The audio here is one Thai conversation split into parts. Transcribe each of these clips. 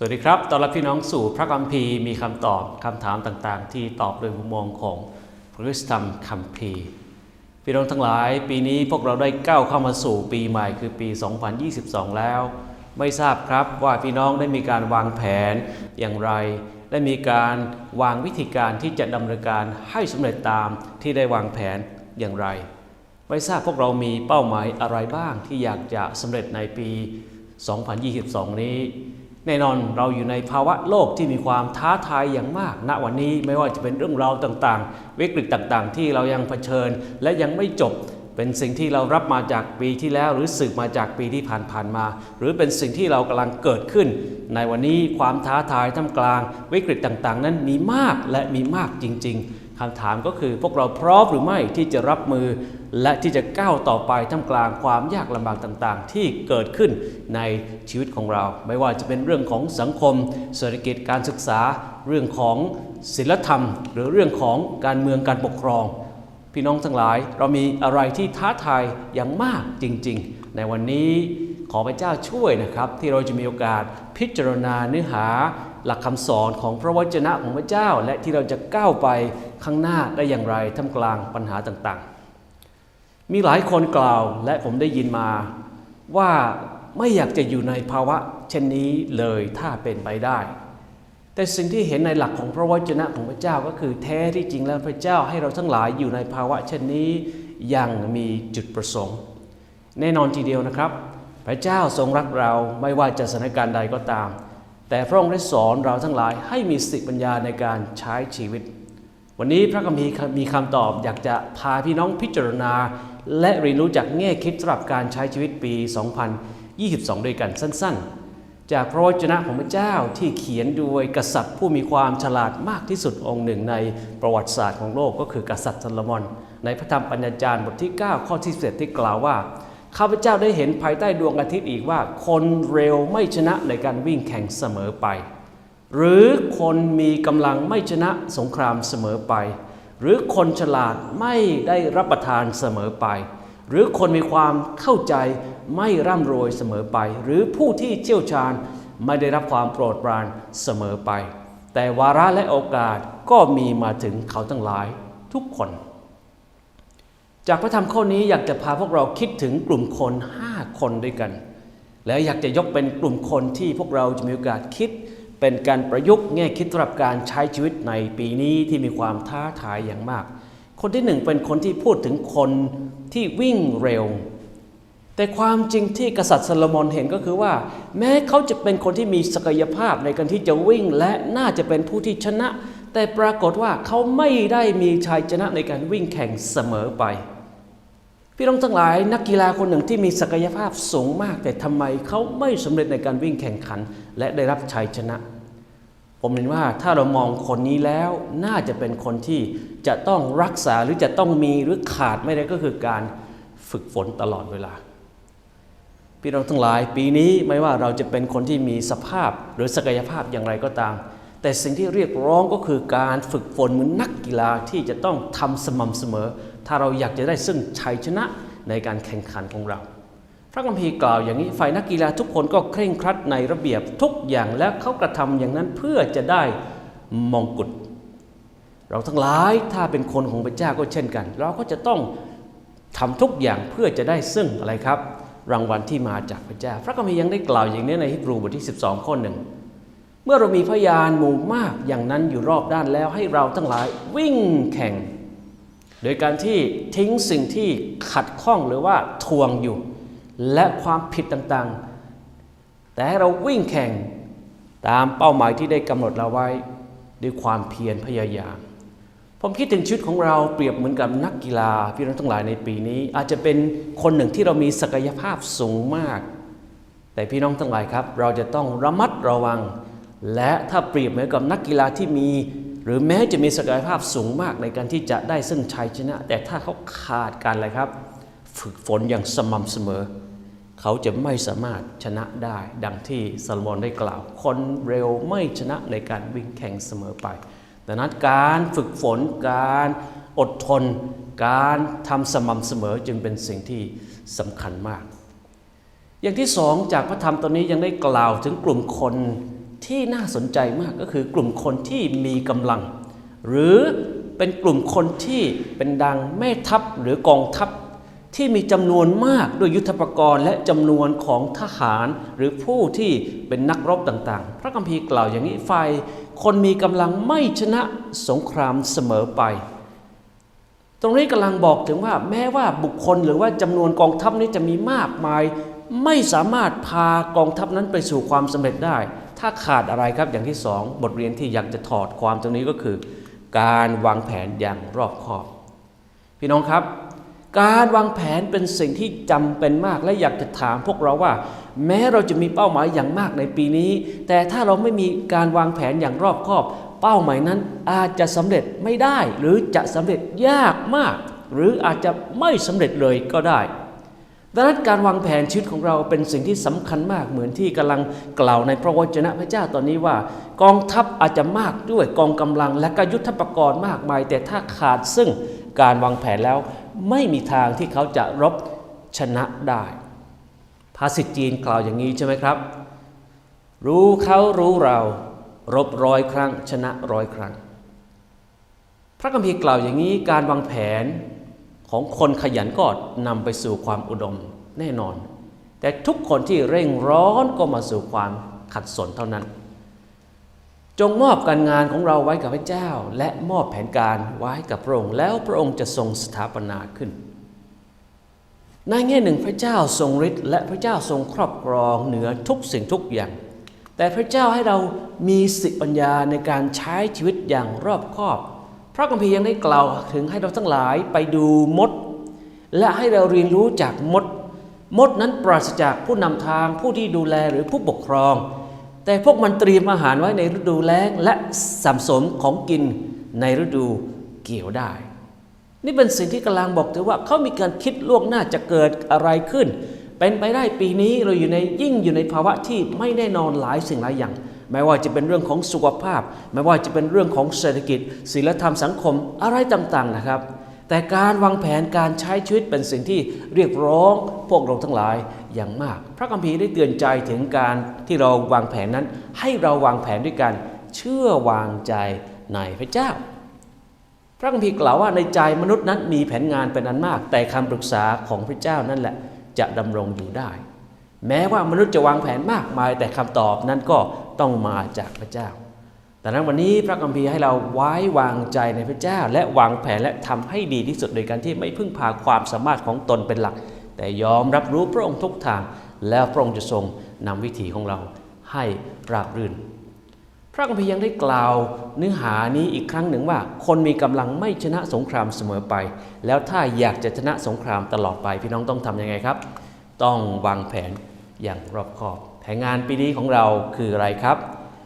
สวัสดีครับ ตอนรับพี่น้องสู่พระคัมภีร์มีคำตอบคำถามต่างๆ ที่ตอบโดยมุมมองของพระคริสตธรรมคัมภีร์ พี่น้องทั้งหลาย ปีนี้พวกเราได้ก้าวเข้ามาสู่ปีใหม่คือปี 2022 แล้ว ไม่ทราบครับว่าพี่น้องได้มีการวางแผนอย่างไร ได้มีการวางวิธีการที่จะดำเนินการให้สำเร็จตามที่ได้วางแผนอย่างไร ไม่ทราบพวกเรามีเป้าหมายอะไรบ้างที่อยากจะสำเร็จในปี 2022 นี้ แน่นอนเราอยู่ในภาวะโลกที่มีความท้าทายอย่างมาก ณวันนี้ไม่ว่าจะเป็นเรื่องราวต่างๆ วิกฤตต่างๆ ที่เรายังเผชิญ และยังไม่จบเป็นสิ่งที่เรารับมาจากปีที่แล้ว หรือสืบมาจากปีที่ผ่านๆมา หรือเป็นสิ่งที่เรากำลังเกิดขึ้น ในวันนี้ความท้าทายท่ามกลาง วิกฤตต่างๆ นั้นมีมากและมีมากจริง ๆ คำถามก็คือพวกเราพร้อมหรือไม่ที่จะรับมือ และที่จะก้าวต่อไปท่ามกลางความยากลำบากต่างๆ ที่เกิดขึ้นในชีวิตของเรา ไม่ว่าจะเป็นเรื่องของสังคม เศรษฐกิจการศึกษา เรื่องของศิลธรรม หรือเรื่องของการเมืองการปกครอง พี่น้องทั้งหลายเรามีอะไรที่ท้าทายอย่างมากจริง ๆ ในวันนี้ขอพระเจ้าช่วยนะครับ ที่เราจะมีโอกาสพิจารณาเนื้อหา หลักคำสอนของพระวจนะของพระเจ้า และที่เราจะก้าวไปข้างหน้าได้อย่างไรท่ามกลางปัญหาต่างๆ มีหลายคนกล่าวและผมได้ยินมาว่าไม่อยากจะอยู่ในภาวะเช่นนี้เลยถ้าเป็นไปได้ แต่สิ่งที่เห็นในหลักของพระวจนะของพระเจ้าก็คือแท้ที่จริงแล้วพระเจ้าให้เราทั้งหลายอยู่ในภาวะเช่นนี้ยังมีจุดประสงค์ แน่นอนทีเดียวนะครับ พระเจ้าทรงรักเราไม่ว่าจะสถานการณ์ใดก็ตาม แต่พระองค์ได้สอนเราทั้งหลายให้มีสติปัญญาในการใช้ชีวิต วันนี้พระคัมภีร์มีคำตอบอยากจะพาพี่น้องพิจารณา และเรียนรู้จากแง่คิดสำหรับการใช้ชีวิตปี 2022 ด้วยกันสั้นๆ จากพระวจนะของพระเจ้าที่เขียนโดยกษัตริย์ผู้มีความฉลาดมากที่สุดองค์หนึ่งในประวัติศาสตร์ของโลกก็คือกษัตริย์โซโลมอน ในพระธรรมปัญญาจารย์บทที่ 9 ข้อที่7ที่กล่าวว่า ข้าพเจ้าได้เห็นภายใต้ดวงอาทิตย์อีกว่า คนเร็วไม่ชนะในการวิ่งแข่งเสมอไป หรือคนมีกำลังไม่ชนะสงครามเสมอไป หรือคนฉลาดไม่ได้รับประทานเสมอไป หรือคนมีความเข้าใจไม่ร่ำรวยเสมอไป หรือผู้ที่เชี่ยวชาญไม่ได้รับความโปรดปรานเสมอไป แต่วาระและโอกาสก็มีมาถึงเขาทั้งหลายทุกคน จากพระธรรมข้อนี้อยากจะพาพวกเราคิดถึงกลุ่มคน 5 คนด้วยกัน แล้วอยากจะยกเป็นกลุ่มคนที่พวกเราจะมีโอกาสคิด เป็นการประยุกต์แง่คิดสำหรับการใช้ชีวิตในปีนี้ที่มีความท้าทายอย่างมาก คนที่หนึ่งเป็นคนที่พูดถึงคนที่วิ่งเร็ว แต่ความจริงที่กษัตริย์โซโลมอนเห็นก็คือว่า แม้เขาจะเป็นคนที่มีศักยภาพในการที่จะวิ่งและน่าจะเป็นผู้ที่ชนะ แต่ปรากฏว่าเขาไม่ได้มีชัยชนะในการวิ่งแข่งเสมอไป พี่น้องทั้งหลายนักกีฬาคนหนึ่งที่มีศักยภาพสูงมาก แต่ทำไมเขาไม่สำเร็จในการวิ่งแข่งขัน และได้รับชัยชนะ ผมเห็นว่าถ้าเรามองคนนี้แล้วน่าจะเป็นคนที่จะต้องรักษาหรือจะต้องมีหรือขาดไม่ได้ก็คือการฝึกฝนตลอดเวลา พี่น้องทั้งหลายปีนี้ไม่ว่าเราจะเป็นคนที่มีสภาพหรือศักยภาพอย่างไรก็ตาม แต่สิ่งที่เรียกร้องก็คือการฝึกฝนเหมือนนักกีฬาที่จะต้องทำสม่ำเสมอ ถ้าเราอยากจะได้ซึ่งชัยชนะในการแข่งขันของเรา พระคัมภีร์กล่าวอย่างนี้ฝ่ายนักกีฬาทุกคนก็เคร่งครัดในระเบียบทุกอย่างและเขากระทำอย่างนั้นเพื่อจะได้มองกุฎเราทั้งหลายถ้าเป็นคนของพระเจ้าก็เช่นกัน เราก็จะต้องทำทุกอย่างเพื่อจะได้ซึ่งอะไรครับ รางวัลที่มาจากพระเจ้า พระคัมภีร์ยังได้กล่าวอย่างนี้ในฮิบรูบทที่ 12 ข้อหนึ่งเมื่อเรามีพยานหมู่มากอย่างนั้นอยู่รอบด้านแล้วให้เราทั้งหลายวิ่งแข่ง โดยการที่ทิ้งสิ่งที่ขัดข้องหรือว่าทวงอยู่ และความผิดต่างๆ แต่ให้เราวิ่งแข่งตามเป้าหมายที่ได้กำหนดเราไว้ด้วยความเพียรพยายาม ผมคิดถึงชีวิตของเราเปรียบเหมือนกับนักกีฬาพี่น้องทั้งหลายในปีนี้ อาจจะเป็นคนหนึ่งที่เรามีศักยภาพสูงมาก แต่พี่น้องทั้งหลายครับ เราจะต้องระมัดระวัง และถ้าเปรียบเหมือนกับนักกีฬาที่มี หรือแม้จะมีศักยภาพสูงมากในการที่จะได้ซึ่งชัยชนะ แต่ถ้าเขาขาดการอะไรครับ ฝึกฝนอย่างสม่ำเสมอ เขาจะไม่สามารถชนะได้ ดังที่ซาลมอนได้กล่าว คนเร็วไม่ชนะในการวิ่งแข่งเสมอไป ดังนั้นการฝึกฝนการอดทน การทำสม่ำเสมอจึงเป็นสิ่งที่สำคัญมาก อย่างที่สองจากพระธรรมตอนนี้ยังได้กล่าวถึงกลุ่มคน ที่น่าสนใจมากก็คือกลุ่มคนที่มีกำลัง หรือเป็นกลุ่มคนที่เป็นดังแม่ทัพหรือกองทัพที่มีจำนวนมากด้วยยุทธปกรณ์และจำนวนของทหารหรือผู้ที่เป็นนักรบต่างๆ พระคัมภีร์กล่าวอย่างนี้ฝ่ายคนมีกำลังไม่ชนะสงครามเสมอไป ตรงนี้กำลังบอกถึงว่าแม้ว่าบุคคลหรือว่าจำนวนกองทัพนี้จะมีมากมาย ไม่สามารถพากองทัพนั้นไปสู่ความสำเร็จได้ ถ้าขาดอะไรครับอย่างที่สองบทเรียนที่อยากจะถอดความตรงนี้ก็คือ การวางแผนอย่างรอบคอบ พี่น้องครับ การวางแผนเป็นสิ่งที่จำเป็นมากและอยากจะถามพวกเราว่า แม้เราจะมีเป้าหมายอย่างมากในปีนี้ แต่ถ้าเราไม่มีการวางแผนอย่างรอบคอบ เป้าหมายนั้นอาจจะสำเร็จไม่ได้ หรือจะสำเร็จยากมาก หรืออาจจะไม่สำเร็จเลยก็ได้ ดังนั้นการวางแผนชีวิตของเราเป็นสิ่งที่สำคัญมากเหมือนที่กำลังกล่าวในพระวจนะพระเจ้าตอนนี้ว่า กองทัพอาจจะมากด้วยกองกำลังและก็ยุทธปกรณ์มากมาย แต่ถ้าขาดซึ่งการวางแผนแล้วไม่มีทางที่เขาจะรบชนะได้ ภาษิตจีนกล่าวอย่างนี้ใช่ไหมครับ รู้เขารู้เรารบร้อยครั้ง ชนะร้อยครั้ง พระคัมภีร์กล่าวอย่างนี้การวางแผน ของคนขยันก็นำไปสู่ความอุดมแน่นอน แต่ทุกคนที่เร่งร้อนก็มาสู่ความขัดสนเท่านั้น จงมอบการงานของเราไว้กับพระเจ้า และมอบแผนการไว้กับพระองค์ แล้วพระองค์จะทรงสถาปนาขึ้น ในแง่หนึ่งพระเจ้าทรงฤทธิ์และพระเจ้าทรงครอบครองเหนือทุกสิ่งทุกอย่าง แต่พระเจ้าให้เรามีสิปัญญาในการใช้ชีวิตอย่างรอบคอบ ระคัมภีร์ยังได้กล่าวถึงให้เราทั้งหลายไปดูมด และให้เราเรียนรู้จากมด มดนั้นปราศจากผู้นำทางผู้ที่ดูแลหรือผู้ปกครอง แต่พวกมันเตรียมอาหารไว้ในฤดูแล้งและสัมสมของกินในฤดูเกี่ยวได้ นี่เป็นสิ่งที่กำลังบอกถึงว่าเขามีการคิดล่วงหน้าจะเกิดอะไรขึ้น เป็นไปได้ปีนี้เราอยู่ในยิ่งอยู่ในภาวะที่ไม่แน่นอนหลายสิ่งหลายอย่าง ไม่ว่าจะเป็นเรื่องของสุขภาพ ไม่ว่าจะเป็นเรื่องของเศรษฐกิจศีลธรรมสังคมอะไรต่างๆนะครับ แต่การวางแผนการใช้ชีวิตเป็นสิ่งที่เรียกร้องพวกเราทั้งหลายอย่างมาก พระคัมภีร์ได้เตือนใจถึงการที่เราวางแผนนั้น ให้เราวางแผนด้วยการเชื่อวางใจในพระเจ้า พระคัมภีร์กล่าวว่าในใจมนุษย์นั้นมีแผนงานเป็นอันมาก แต่คำปรึกษาของพระเจ้านั่นแหละจะดำรงอยู่ได้ แม้ว่ามนุษย์จะวางแผนมากมาย แต่คำตอบนั้นก็ ต้องมาจากพระเจ้าดังนั้นวันนี้พระคัมภีร์ให้เราไว้วางใจในพระเจ้า และวางแผนและทำให้ดีที่สุดโดยการที่ไม่พึ่งพาความสามารถของตนเป็นหลัก แต่ยอมรับรู้พระองค์ทุกทาง แล้วพระองค์จะทรงนำวิถีของเราให้ราบรื่น พระคัมภีร์ยังได้กล่าวเนื้อหานี้อีกครั้งหนึ่งว่า คนมีกำลังไม่ชนะสงครามเสมอไป แล้วถ้าอยากจะชนะสงครามตลอดไป พี่น้องต้องทำยังไงครับ ต้องวางแผนอย่างรอบคอบ ผนงานปีนี้ของเราคืออะไรครับ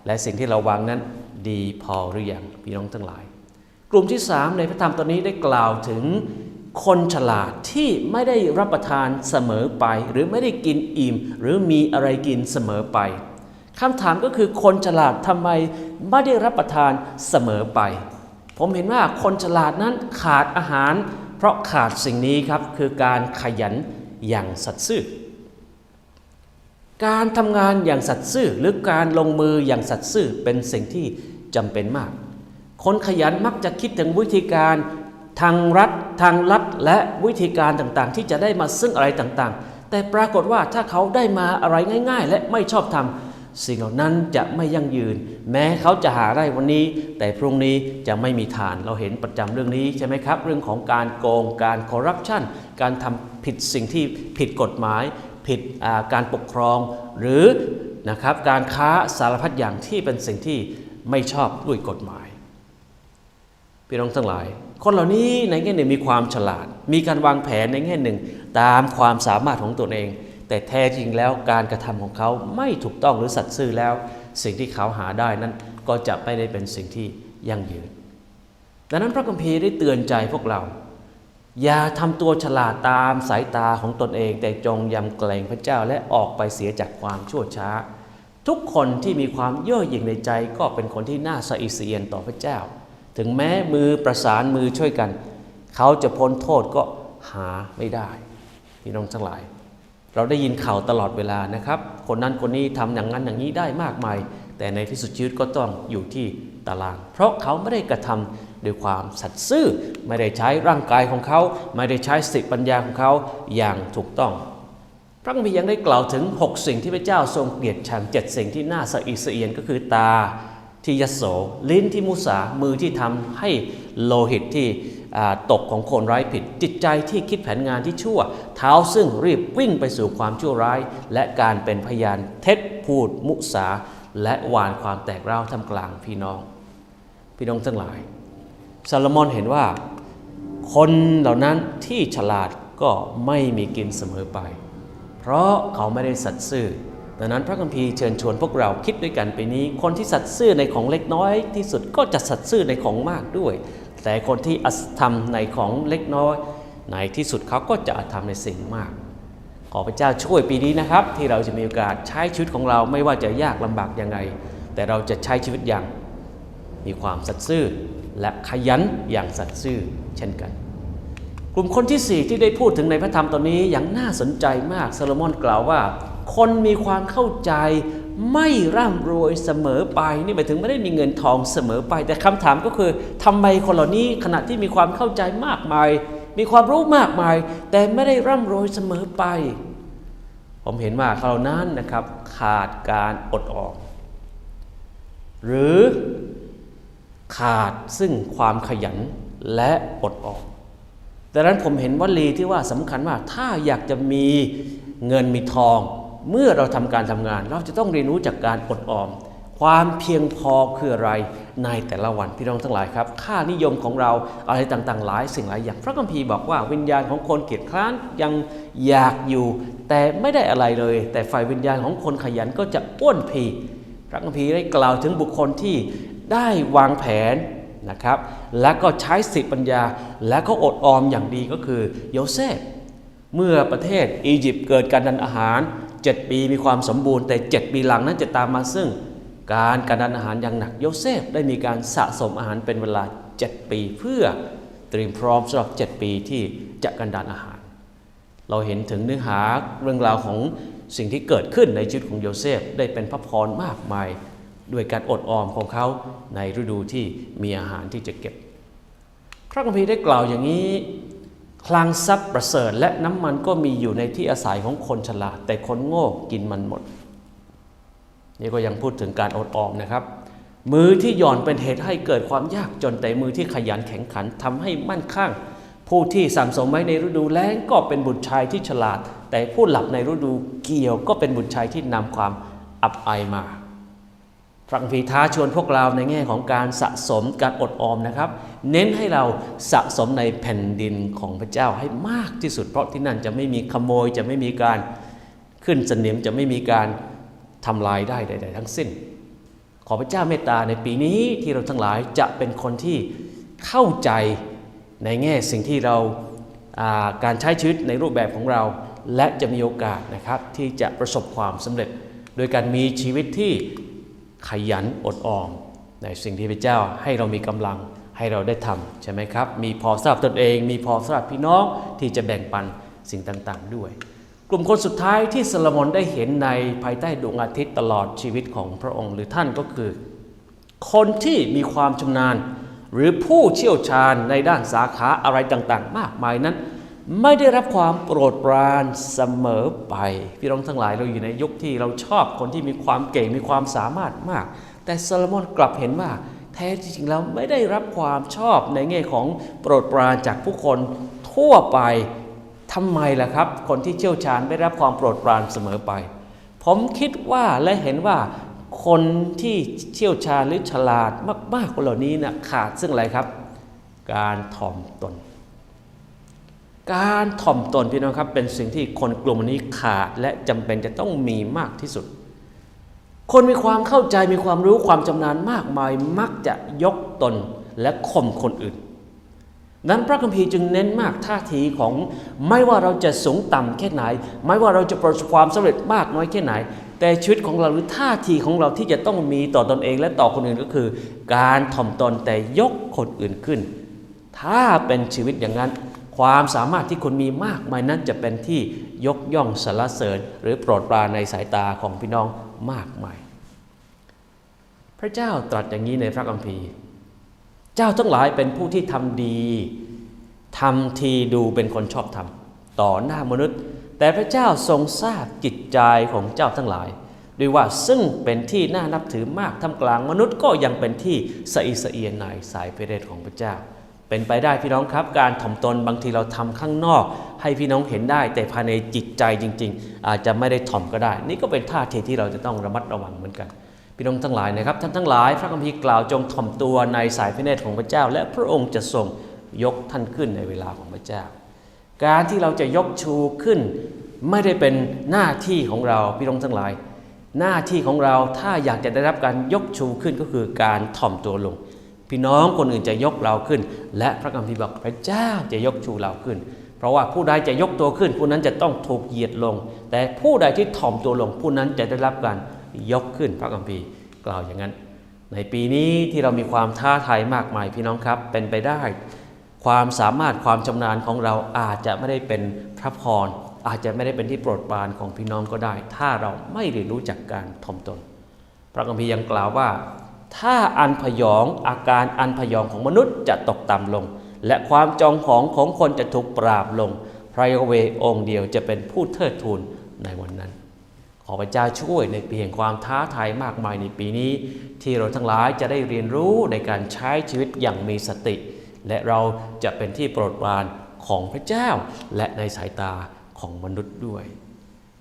และสิ่งที่เราวางนั้นดีพอหรือยังพี่น้องทั้งหลาย กลุ่มที่ 3 ในพระธรรมตอนนี้ได้กล่าวถึงคนฉลาดที่ไม่ได้รับประทานเสมอไป หรือไม่ได้กินอิ่ม หรือมีอะไรกินเสมอไปคำถามก็คือคนฉลาดทำไมไม่ได้รับประทานเสมอไป ผมเห็นว่าคนฉลาดนั้นขาดอาหาร เพราะขาดสิ่งนี้ครับคือการขยันอย่างสัตย์ซื่อ การทำงานอย่างสัตย์ซื่อหรือการลงมืออย่างสัตย์ซื่อเป็นสิ่งที่จำเป็นมาก คนขยันมักจะคิดถึงวิธีการทางรัฐทางลัดและวิธีการต่างๆ ที่จะได้มาซึ่งอะไรต่างๆ แต่ปรากฏว่าถ้าเขาได้มาอะไรง่าย ๆ และไม่ชอบทำสิ่งเหล่านั้นจะไม่ยั่งยืน แม้เขาจะหาได้วันนี้ แต่พรุ่งนี้จะไม่มีฐานเราเห็นประจำเรื่องนี้ใช่ไหมครับ เรื่องของการโกงการคอร์รัปชันการทำผิดสิ่งที่ผิดกฎหมาย ผิดการปกครอง หรือนะครับการค้าสารพัดอย่างที่เป็นสิ่งที่ไม่ชอบด้วยกฎหมายพี่น้องทั้งหลาย คนเหล่านี้ในแง่หนึ่งมีความฉลาด มีการวางแผนในแง่หนึ่ง ตามความสามารถของตนเอง แต่แท้จริงแล้วการกระทำของเขาไม่ถูกต้องหรือสัตย์ซื่อแล้ว สิ่งที่เขาหาได้นั้นก็จะไม่ได้เป็นสิ่งที่ยั่งยืน ดังนั้นพระคัมภีร์ได้เตือนใจพวกเรา อย่าทำตัวฉลาดตามสายตาของตนเอง แต่จงยำเกรงพระเจ้าและออกไปเสียจากความชั่วช้า ทุกคนที่มีความเย่อหยิ่งในใจก็เป็นคนที่น่าสะอิดสะเอียนต่อพระเจ้า ถึงแม้มือประสานมือช่วยกัน เขาจะพ้นโทษก็หาไม่ได้พี่น้องทั้งหลาย เราได้ยินข่าวตลอดเวลานะครับ คนนั้นคนนี้ทำอย่างนั้นอย่างนี้ได้มากมาย แต่ในที่สุดชีวิตก็ต้องอยู่ที่ตาราง เพราะเขาไม่ได้กระทำ ด้วยความสัตย์ซื่อไม่ได้ใช้ร่างกายของเขา ไม่ได้ใช้สติปัญญาของเขาอย่างถูกต้อง พระคัมภีร์ยังได้กล่าวถึง 6 สิ่งที่พระเจ้าทรงเกลียดชังเจ็ดสิ่งที่น่าสะอิสเอียนก็คือตาที่ยโส ลิ้นที่มุสา มือที่ทำให้โลหิตที่ตกของคนร้ายผิด จิตใจที่คิดแผนงานที่ชั่ว เท้าซึ่งรีบวิ่งไปสู่ความชั่วร้าย และการเป็นพยานเท็จพูดมุสา และหวานความแตกร้าวท่ามกลางพี่น้อง พี่น้องทั้งหลาย ซาลมอนเห็นว่า คนเหล่านั้นที่ฉลาดก็ไม่มีกินเสมอไป เพราะเขาไม่ได้สัตย์ซื่อดังนั้นพระคัมภีร์เชิญชวนพวกเราคิดด้วยกันไปนี้ คนที่สัตย์ซื่อในของเล็กน้อยที่สุดก็จะสัตย์ซื่อในของมากด้วย แต่คนที่อธรรมในของเล็กน้อย ในที่สุดเขาก็จะอธรรมในสิ่งมาก ขอพระเจ้าช่วยปีนี้นะครับ ที่เราจะมีโอกาสใช้ชีวิตของเราไม่ว่าจะยากลำบากยังไง แต่เราจะใช้ชีวิตอย่างมีความสัตย์ซื่อ และขยันอย่างสัตย์ซื่อเช่นกัน กลุ่มคนที่ 4 ที่ได้พูดถึงในพระธรรมตอนนี้อย่างน่าสนใจมากโซโลมอนกล่าวว่า คนมีความเข้าใจไม่ร่ำรวยเสมอไป นี่หมายถึงไม่ได้มีเงินทองเสมอไป แต่คำถามก็คือทำไมคนเหล่านี้ขณะที่มีความเข้าใจมากมาย มีความรู้มากมาย แต่ไม่ได้ร่ำรวยเสมอไป ผมเห็นว่าเขาเหล่านั้นนะครับ ขาดการอดออมหรือ ขาดซึ่งความขยันและอดออมดังนั้นผมเห็นวลีที่ว่าสำคัญว่าถ้าอยากจะมีเงินมีทอง เมื่อเราทำการทำงาน เราจะต้องเรียนรู้จากการอดออม ความเพียงพอคืออะไรในแต่ละวันพี่น้องทั้งหลายครับ ค่านิยมของเราอะไรต่างๆ หลายสิ่งหลายอย่าง พระคัมภีร์บอกว่าวิญญาณของคนเกียจคร้านยังอยากอยู่ แต่ไม่ได้อะไรเลย แต่ฝ่ายวิญญาณของคนขยันก็จะอ้วนพีพระคัมภีร์ได้กล่าวถึงบุคคลที่ ได้วางแผนนะครับ และก็ใช้สติปัญญา และก็อดออมอย่างดีก็คือโยเซฟ เมื่อประเทศอียิปต์เกิดการดันอาหาร 7 ปีมีความสมบูรณ์แต่ 7 ปีหลังนั้นจะตามมาซึ่ง การการดันอาหารอย่างหนักโยเซฟได้มีการสะสมอาหารเป็นเวลา 7 ปี เพื่อเตรียมพร้อมสำหรับ 7 ปีที่จะกันดานอาหาร เราเห็นถึงเนื้อหาเรื่องราวของสิ่งที่เกิดขึ้นในชีวิตของโยเซฟได้เป็นพระพรมากมาย ด้วยการอดออมของเขาในฤดูที่มีอาหารที่จะเก็บ พระคัมภีร์ได้กล่าวอย่างนี้ คลังทรัพย์ประเสริฐและน้ำมันก็มีอยู่ในที่อาศัยของคนฉลาด แต่คนโง่กินมันหมด นี่ก็ยังพูดถึงการอดออมนะครับ มือที่หย่อนเป็นเหตุให้เกิดความยากจนแต่มือที่ขยันแข็งขันทำให้มั่นคั่งผู้ที่สังสมไว้ในฤดูแล้งก็เป็นบุตรชายที่ฉลาด แต่ผู้หลับในฤดูเกี่ยวก็เป็นบุตรชายที่นำความอับอายมา พระคัมภีร์ท้าชวนพวกเราในแง่ของการสะสมการอดออมนะครับ เน้นให้เราสะสมในแผ่นดินของพระเจ้าให้มากที่สุด เพราะที่นั่นจะไม่มีขโมยจะไม่มีการขึ้นสนิมจะไม่มีการทำลายได้ใด ๆ ทั้งสิ้น ขอพระเจ้าเมตตาในปีนี้ที่เราทั้งหลายจะเป็นคนที่เข้าใจในแง่สิ่งที่เราาการใช้ชีวิตในรูปแบบของเรา และจะมีโอกาสนะครับที่จะประสบความสำเร็จ โดยการมีชีวิตที่ ขยันอดออมในสิ่งที่พระเจ้าให้เรามีกำลังให้เราได้ทำใช่ไหมครับ มีพอสำหรับตนเอง มีพอสำหรับพี่น้องที่จะแบ่งปันสิ่งต่างๆด้วย กลุ่มคนสุดท้ายที่ซโลมอนได้เห็นในภายใต้ดวงอาทิตย์ตลอดชีวิตของพระองค์หรือท่านก็คือ คนที่มีความชำนาญ หรือผู้เชี่ยวชาญในด้านสาขาอะไรต่างๆ มากมายนั้น ไม่ได้รับความโปรดปรานเสมอไป พี่น้องทั้งหลายเราอยู่ในยุคที่เราชอบคนที่มีความเก่งมีความสามารถมาก แต่โซโลมอนกลับเห็นว่า แท้จริงๆแล้วไม่ได้รับความชอบในแง่ของโปรดปรานจากผู้คนทั่วไปทำไมล่ะครับ คนที่เชี่ยวชาญไม่ได้รับความโปรดปรานเสมอไป ผมคิดว่าและเห็นว่าคนที่เชี่ยวชาญหรือฉลาดมากๆคนเหล่านี้นะขาดซึ่งอะไรครับ การถ่อมตน การถ่อมตนพี่น้องครับเป็นสิ่งที่คนกลุ่มนี้ขาดและจำเป็นจะต้องมีมากที่สุด คนมีความเข้าใจมีความรู้ความชำนาญมากมาย มักจะยกตนและข่มคนอื่น นั้นพระคัมภีร์จึงเน้นมากท่าทีของไม่ว่าเราจะสูงต่ำแค่ไหน ไม่ว่าเราจะประสบความสำเร็จมากน้อยแค่ไหน แต่ชีวิตของเราหรือท่าทีของเราที่จะต้องมีต่อตอนเองและต่อคนอื่นก็คือ การถ่อมตนแต่ยกคนอื่นขึ้น ถ้าเป็นชีวิตอย่างนั้น ความสามารถที่คุณมีมากมายนั้นจะเป็นที่ยกย่องสรรเสริญ หรือโปรดปรานในสายตาของพี่น้องมากมาย พระเจ้าตรัสอย่างนี้ในพระคัมภีร์ เจ้าทั้งหลายเป็นผู้ที่ทำดีทำทีดูเป็นคนชอบธรรมต่อหน้ามนุษย์ แต่พระเจ้าทรงทราบจิตใจของเจ้าทั้งหลายด้วยว่าซึ่งเป็นที่น่านับถือมากท่ามกลางมนุษย์ก็ยังเป็นที่สะอิสะเอียนในสายพระเดชของพระเจ้า เป็นไปได้พี่น้องครับ การถ่อมตนบางทีเราทำข้างนอก ให้พี่น้องเห็นได้ แต่ภายในจิตใจจริง ๆ อาจจะไม่ได้ถ่อมก็ได้ นี่ก็เป็นท่าทีที่เราจะต้องระมัดระวังเหมือนกัน พี่น้องทั้งหลายนะครับท่านทั้งหลาย พระคัมภีร์กล่าวจงถ่อมตัวในสายพระเนตรของพระเจ้า และพระองค์จะทรงยกท่านขึ้นในเวลาของพระเจ้า การที่เราจะยกชูขึ้น ไม่ได้เป็นหน้าที่ของเราพี่น้องทั้งหลาย หน้าที่ของเราถ้าอยากจะได้รับการยกชูขึ้นก็คือการถ่อมตัวลง พี่น้องคนอื่นจะยกเราขึ้น และพระคัมภีร์บอกพระเจ้าจะยกชูเราขึ้น เพราะว่าผู้ใดจะยกตัวขึ้น ผู้นั้นจะต้องถูกเหยียดลง แต่ผู้ใดที่ถ่อมตัวลง ผู้นั้นจะได้รับการยกขึ้นพระคัมภีร์กล่าวอย่างนั้น ในปีนี้ที่เรามีความท้าทายมากมายพี่น้องครับ เป็นไปได้ ความสามารถความชำนาญของเราอาจจะไม่ได้เป็นพระพรอาจจะไม่ได้เป็นที่โปรดปรานของพี่น้องก็ได้ ถ้าเราไม่เรียนรู้จักการถ่อมตน พระคัมภีร์ยังกล่าวว่า ถ้าอันพยองอาการอันพยองของมนุษย์จะตกต่ำลง และความจองหองของคนจะถูกปราบลง พระยาเวองค์เดียวจะเป็นผู้เทิดทูนในวันนั้น ขอพระเจ้าช่วยในปีแห่งความท้าทายมากมายในปีนี้ ที่เราทั้งหลายจะได้เรียนรู้ในการใช้ชีวิตอย่างมีสติ และเราจะเป็นที่โปรดปรานของพระเจ้า และในสายตาของมนุษย์ด้วย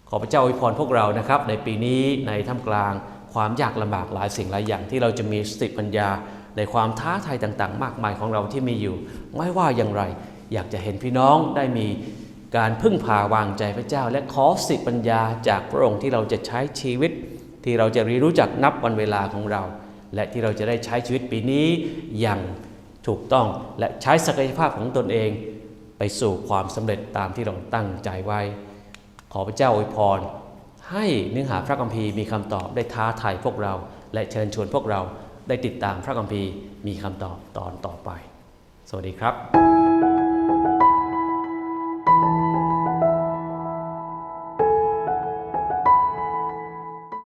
ขอพระเจ้าอวยพรพวกเรานะครับในปีนี้ในท่ามกลาง ความยากลำบากหลายสิ่งหลายอย่างที่เราจะมีสติปัญญาในความท้าทายต่างๆ มากมายของเราที่มีอยู่ ไม่ว่าอย่างไร อยากจะเห็นพี่น้องได้มีการพึ่งพาวางใจพระเจ้า และขอสติปัญญาจากพระองค์ที่เราจะใช้ชีวิต ที่เราจะเรียนรู้จักนับวันเวลาของเรา และที่เราจะได้ใช้ชีวิตปีนี้อย่างถูกต้องและใช้ศักยภาพของตนเอง ไปสู่ความสำเร็จตามที่เราตั้งใจไว้ ขอพระเจ้าอวยพร ให้เนื้อหาพระคัมภีร์มีคำตอบได้ท้าทายพวกเรา และเชิญชวนพวกเราได้ติดตามพระคัมภีร์มีคำตอบตอนต่อไป สวัสดีครับ